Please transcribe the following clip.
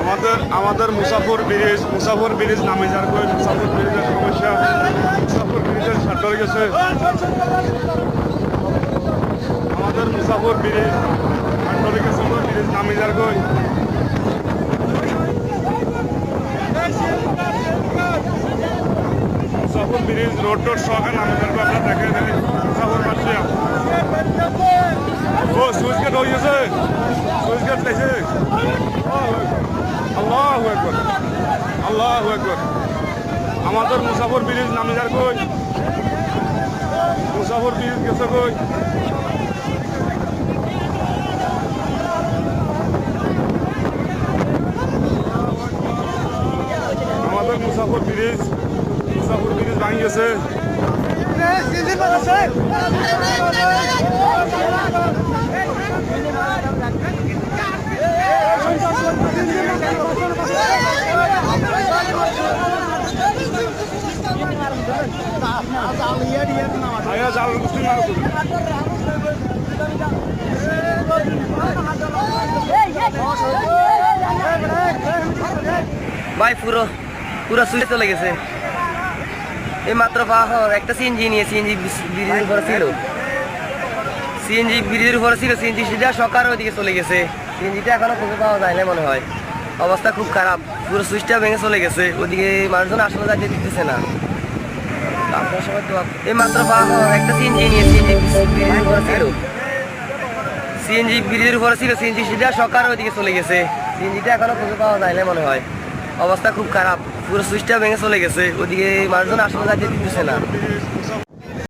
আমাদের আমাদের মুসাফর ব্রিজ মুসাফর ব্রিজ নামে যার কই, মুসাফর ব্রিজের সমস্যা, মুসাফর ব্রিজের হয়ে গেছে। আমাদের মুসাফর ব্রিজ হয়ে গেছে ব্রিজ নামে যার কই মুসাফর ব্রিজ রোড টোড সহকারে নামে কই আপনারা এই মুসাফর মাসে ও, সুইচ গেট হয়ে গেছে। সুইচ গেট লেছে আল্লাহ একবার আল্লাহ একবার আমাদের মুসাফর ব্রিজ নামে যার কই? মুসাফর ব্রিজ গেছে কই? আমাদের মুসাফর ব্রিজ মুসাফর ব্রিজ ভাঙি গেছে জাল মুসলিম ভাই পুরো পুরো সুইচ চলে গেছে। এই মাত্র একটা সিএনজি নিয়ে সিএনজি ব্রিজের উপরে ছিল সিএনজি ব্রিজের উপরে ছিল সিএনজি সিধা সকার ওইদিকে চলে গেছে সিএনজিটা এখনও খুঁজে পাওয়া যায় না মনে হয় অবস্থা খুব খারাপ পুরো সুইচটা ভেঙে চলে গেছে ওদিকে মানুষজন আসলে যাইতে দিতেছে না আপনার সবাই এই মাত্র পাওয়া একটা সিএনজি নিয়ে সিএনজি ব্রিজের উপরে ছিল সিএনজি ব্রিজের উপরে ছিল সিএনজি সিধা সকার ওইদিকে চলে গেছে সিএনজিটা এখনও খুঁজে পাওয়া যায় না মনে হয় অবস্থা খুব খারাপ পুরো সুইচটা ভেঙে চলে গেছে ওদিকে মানুষজন আসলে যাতে দিতেছে না।